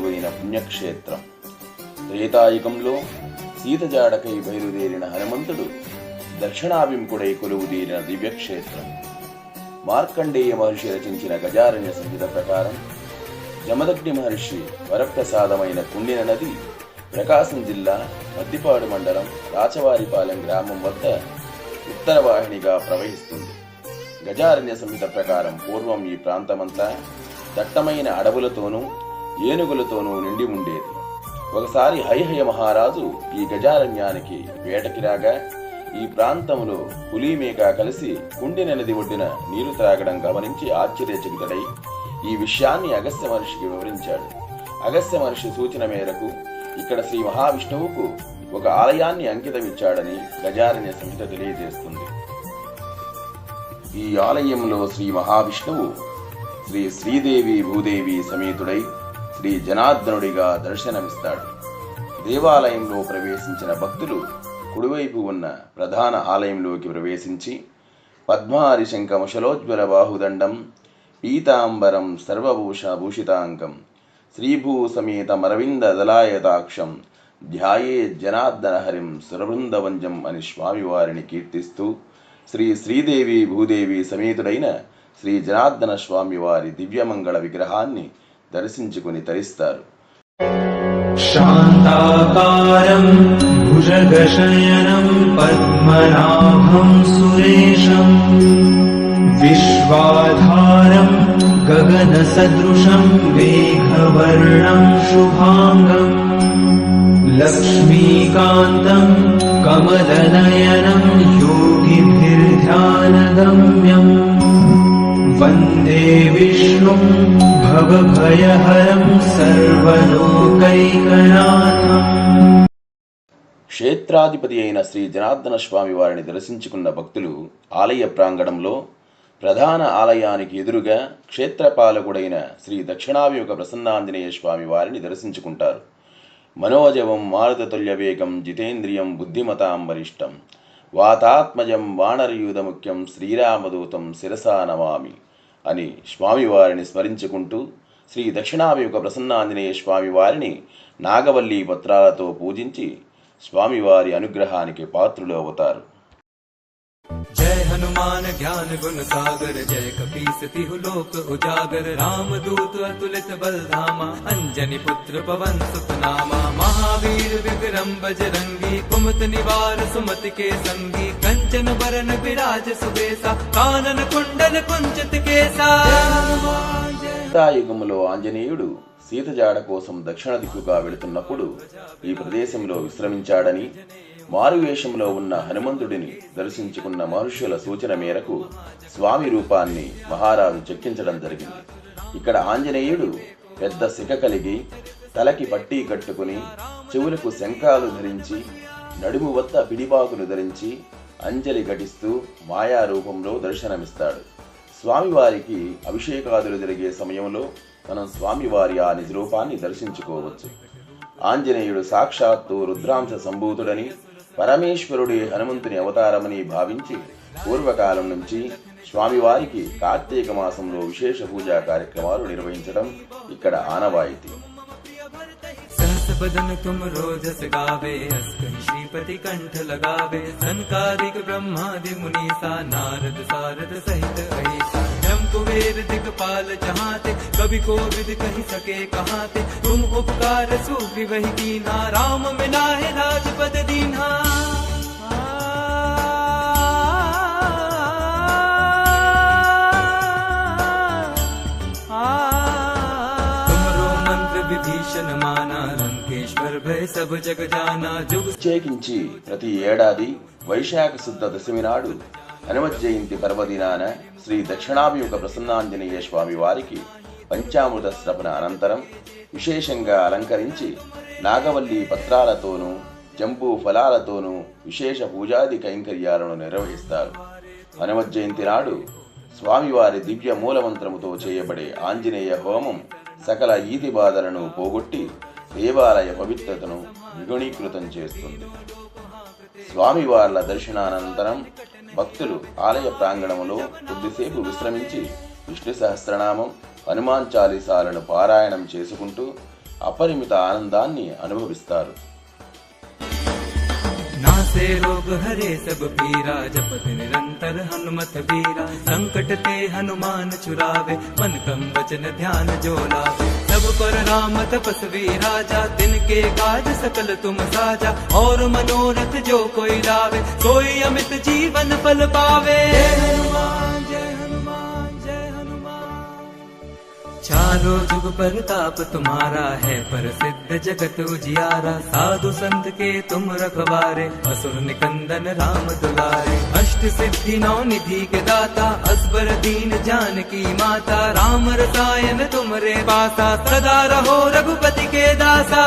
కొలువైన పుణ్యక్షేత్రం. త్రేతాయుగంలో సీతజాడకై బయలుదేరిన హనుమంతుడు దక్షిణాభిముఖుడై కొలువుదీరిన దివ్యక్షేత్రం. మార్కండేయ మహర్షి రచించిన గజారణ్య సంహిత ప్రకారం జమదగ్ని మహర్షి వరప్రసాదమైన కుండిన నది ప్రకాశం జిల్లా మద్దిపాడు మండలం రాచవారిపాలెం గ్రామం వద్ద ఉత్తర వాహినిగా ప్రవహిస్తుంది. గజారణ్య సంహిత ప్రకారం పూర్వం ఈ ప్రాంతమంతా దట్టమైన అడవులతోనూ ఏనుగులతోనూ నిండి ఉండేది. ఒకసారి హైహయ మహారాజు ఈ గజారణ్యానికి వేటకి రాగా ఈ ప్రాంతంలో పులిమేక కలిసి కుండిన నది ఒడ్డిన నీరు త్రాగడం గమనించి ఆశ్చర్యచకితడై ఈ విషయాన్ని అగస్త్య మహర్షికి వివరించాడు. అగస్త్య మహర్షి సూచన మేరకు ఇక్కడ శ్రీ మహావిష్ణువుకు ఒక ఆలయాన్ని అంకితమిచ్చాడని గజారణ్య సంహిత తెలియజేస్తుంది. ఈ ఆలయంలో శ్రీ మహావిష్ణువు శ్రీ శ్రీదేవి భూదేవి సమేతుడై శ్రీ జనార్దనుడిగా దర్శనమిస్తాడు. దేవాలయంలో ప్రవేశించిన భక్తులు కుడివైపు ఉన్న ప్రధాన ఆలయంలోకి ప్రవేశించి పద్మారిశంక ముషలోజ్వల బాహుదండం పీతాంబరం సర్వభూష భూషితాంగం శ్రీభూ సమేత మరవింద దలాయతాక్షం ధ్యాయే జనార్దన హరిం సురవృందవంజం అని స్వామివారిని కీర్తిస్తూ శ్రీ శ్రీదేవి భూదేవి సమేతుడైన శ్రీ జనార్దన స్వామివారి దివ్యమంగళ విగ్రహాన్ని దర్శించుకుని తరిస్తారు. శాంతాకారం భుజగశయనం పద్మనాభం సురేశం విశ్వాధారం గగన సదృశం మేఘవర్ణం శుభాంగం లక్ష్మీకాంతం కమలనయనం యోగిభిర్ధ్యానగమ్యం. वन्दे विष्णुम् भवभयहरम् सर्वलोकैकनाथम् క్షేత్రాధిపతి అయిన శ్రీ జనార్దన స్వామి వారిని దర్శించుకున్న భక్తులు ఆలయ ప్రాంగణంలో ప్రధాన ఆలయానికి ఎదురుగా క్షేత్రపాలకుడైన శ్రీ దక్షిణాభిముఖ ప్రసన్నాంజనేయ స్వామి వారిని దర్శించుకుంటారు మనోజవం మారుతతుల్య వేగం జితేంద్రియం బుద్ధిమతాం వరిష్టం వాతాత్మజం వానరయూధముఖ్యం శ్రీరామదూతం శిరసా నమామి అని స్వామివారిని స్మరించుకుంటూ శ్రీ దక్షిణాభిముఖ ప్రసన్నాంజనేయ స్వామి వారిని నాగవల్లి పత్రాలతో పూజించి స్వామివారి అనుగ్రహానికి పాత్రులు అవుతారు. हनुमान ज्ञान गुण सागर जय कपीस तिहु लोक उजागर राम दूत अतुलित बल धामा अंजनी पुत्र पवन सुत नामा महावीर विक्रम बजरंगी कुमत निवार सुमति के संगी कंचन बरन विराज सुबेसा कानन कुंडल कुंचित केसा త్రేతాయుగములో ఆంజనేయుడు సీతజాడ కోసం దక్షిణ దిక్కుగా వెళుతున్నప్పుడు ఈ ప్రదేశంలో విశ్రమించాడని మారువేషంలో ఉన్న హనుమంతుడిని దర్శించుకున్న మహర్షుల సూచన మేరకు స్వామి రూపాన్ని మహారాజు చెక్కించడం జరిగింది. ఇక్కడ ఆంజనేయుడు పెద్ద శిఖ కలిగి తలకి పట్టీ కట్టుకుని చెవులకు శంఖాలు ధరించి నడుము వద్ద పిడిబాకులు ధరించి అంజలి ఘటిస్తూ మాయా రూపంలో దర్శనమిస్తాడు. స్వామివారికి అభిషేకాదులు జరిగే సమయంలో మనం స్వామివారి ఆ నిజ రూపాన్ని దర్శించుకోవచ్చు. ఆంజనేయుడు సాక్షాత్తు రుద్రాంశ సంభూతుడని పరమేశ్వరుడి హనుమంతుని అవతారమని భావించి పూర్వకాలం నుంచి స్వామివారికి కార్తీక మాసంలో విశేష పూజా కార్యక్రమాలు నిర్వహించడం ఇక్కడ ఆనవాయితీ संस बदन तुम रोजस गावे अस्कन श्रीपति कंठ लगावे सनकादिक ब्रह्मादि मुनीसा नारद सारद सहित ऐसा ब्रह्म कुबेर दिगपाल जहाते कवि को विद कही सके कहाते तुम उपकार सूफी वही कीना राम मिलाए राजपद दीन्हा तुमरो मंत्र विभीषण माना लंकेश्वर भय सब जग जाना जुग ప్రత్యేకించి ప్రతి ఏడాది వైశాఖ శుద్ధ దశమి నాడు హనుమత్ జయంతి పర్వదినాన శ్రీ దక్షిణాభిముఖ ప్రసన్నాంజనేయ స్వామి వారికి పంచామృత శ్రవణ అనంతరం విశేషంగా అలంకరించి నాగవల్లి పత్రాలతోనూ జంబు ఫలాలతోనూ విశేష పూజాది కైంకర్యాలను నిర్వహిస్తారు. హనుమత్ జయంతి నాడు స్వామివారి దివ్య మూలమంత్రముతో చేయబడే ఆంజనేయ హోమం సకల ఈతి బాధలను పోగొట్టి దేవాలయ పవిత్రతను ద్విగుణీకృతం చేస్తుంది. స్వామివార్ల దర్శనానంతరం భక్తులు ఆలయ ప్రాంగణములో కొద్దిసేపు విశ్రమించి విష్ణు సహస్రనామం హనుమాన్ చాలీసాలను పారాయణం చేసుకుంటూ అపరిమిత ఆనందాన్ని అనుభవిస్తారు नासे रोग हरे सब पीरा जपत निरंतर हनुमत बीरा संकट ते हनुमान छुरावे मन कम वचन ध्यान जो लावे सब पर राम तपस्वी राजा, दिन के काज सकल तुम साजा। और मनोरथ जो कोई लावे कोई अमित जीवन फल पावे। हनुमान चारों जुग पर ताप तुम्हारा है, पर सिद्ध जगत उजियारा। साधु संत के तुम रखवारे, असुर निकंदन राम दुलारे। अष्ट सिद्धि नौ निधि के दाता असबर दीन जान की माता। राम रसायन तुमरे पासा सदा रहो रघुपति के दासा।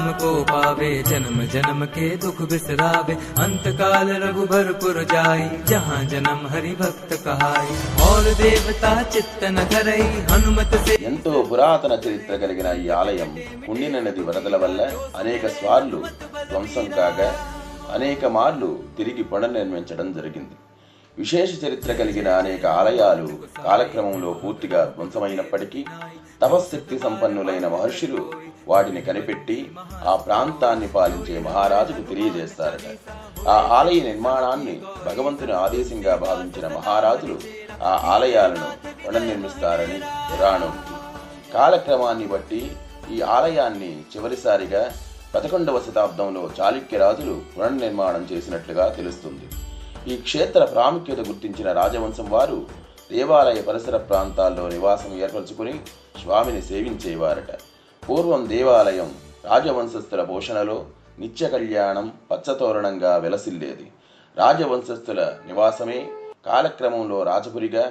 राम को पावे जन्म जन्म के दुख बिसरावे अंत काल रघुभरपुर जाई जहाँ जन्म हरि भक्त कहाई और देवता चित्तन धरई हनुमत से ఎంతో పురాతన చరిత్ర కలిగిన ఈ ఆలయం కుండిన నది వరదల వల్ల అనేక స్వార్లు ధ్వంసం కాగా అనేక మార్లు తిరిగి పునర్నిర్మించడం జరిగింది విశేష చరిత్ర కలిగిన అనేక ఆలయాలు కాలక్రమంలో పూర్తిగా ధ్వంసమైనప్పటికీ తపశ్శక్తి సంపన్నులైన మహర్షులు వాటిని కనిపెట్టి ఆ ప్రాంతాన్ని పాలించే మహారాజుకు తెలియజేస్తారట. ఆ ఆలయ నిర్మాణాన్ని భగవంతుని ఆదేశంగా భావించిన మహారాజులు ఆ ఆలయాలను పునర్నిర్మిస్తారని పురాణోక్తి కాలక్రమాన్ని బట్టి ఈ ఆలయాన్ని చివరిసారిగా పదకొండవ శతాబ్దంలో చాళుక్య రాజులు పునర్నిర్మాణం చేసినట్లుగా తెలుస్తుంది. ఈ క్షేత్ర ప్రాముఖ్యత గుర్తించిన రాజవంశం వారు దేవాలయ పరిసర ప్రాంతాల్లో నివాసం ఏర్పరచుకుని స్వామిని సేవించేవారట. పూర్వం దేవాలయం రాజవంశస్థుల పోషణలో నిత్య కళ్యాణం పచ్చతోరణంగా వెలసిల్లేది. రాజవంశస్థుల నివాసమే కాలక్రమంలో రాజపురిగా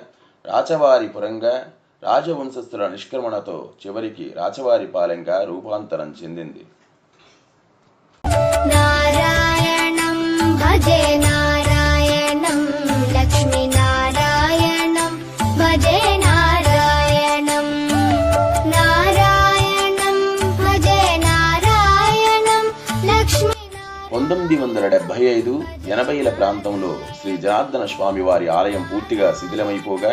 రాచవారిపురంగా రాజవంశస్థుల నిష్క్రమణతో చివరికి రాచవారిపాలెంగా రూపాంతరం చెందింది. నారాయణం భజే పంతొమ్మిది వందల డెబ్బై ఐదు ఎనభైల ప్రాంతంలో శ్రీ జనార్దన స్వామివారి ఆలయం పూర్తిగా శిథిలమైపోగా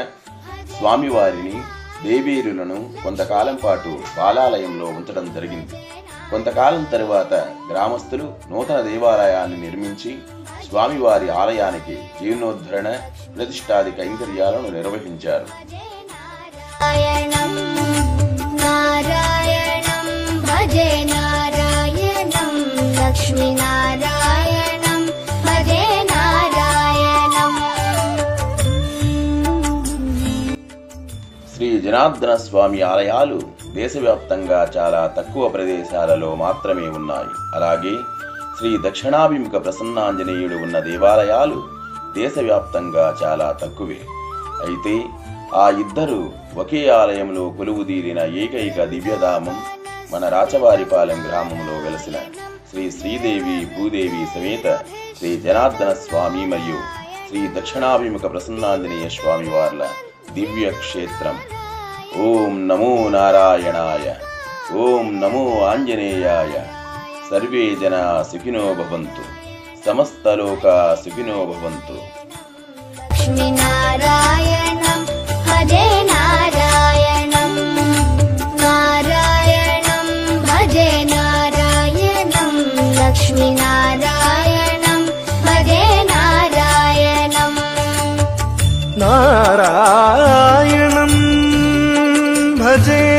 స్వామివారిని దేవీరులను కొంతకాలం పాటు బాలాలయంలో ఉంచడం జరిగింది. కొంతకాలం తరువాత గ్రామస్తులు నూతన దేవాలయాన్ని నిర్మించి స్వామివారి ఆలయానికి జీర్ణోద్ధరణ ప్రతిష్టాది కైంకర్యాలను నిర్వహించారు. నారాయణం భజే జనార్దన స్వామి ఆలయాలు దేశవ్యాప్తంగా చాలా తక్కువ ప్రదేశాలలో మాత్రమే ఉన్నాయి. అలాగే శ్రీ దక్షిణాభిముఖ ప్రసన్నాంజనేయుడు ఉన్న దేవాలయాలు దేశవ్యాప్తంగా చాలా తక్కువే. అయితే ఆ ఇద్దరు ఒకే ఆలయంలో కొలువుదీరిన ఏకైక దివ్యధామం మన రాచవారిపాలెం గ్రామంలో వెలసిన శ్రీ శ్రీదేవి భూదేవి సమేత శ్రీ జనార్దన స్వామి మరియు శ్రీ దక్షిణాభిముఖ ప్రసన్నాంజనేయ స్వామి వార్ల దివ్య క్షేత్రం ಓಂ ನಮೋ ನಾರಾಯಣಾಯ. ಓಂ ನಮೋ ಆಂಜನೇಯಾಯ. ಸರ್ವೇ ಜನ ಸುಖಿನೋ ಭವಂತು. ಸಮಸ್ತ ಸಮಸ್ತಲೋಕ ಸುಖಿನೋ ಭವಂತು. ಲಕ್ಷ್ಮೀನಾರಾಯಣ ಹರೇ যে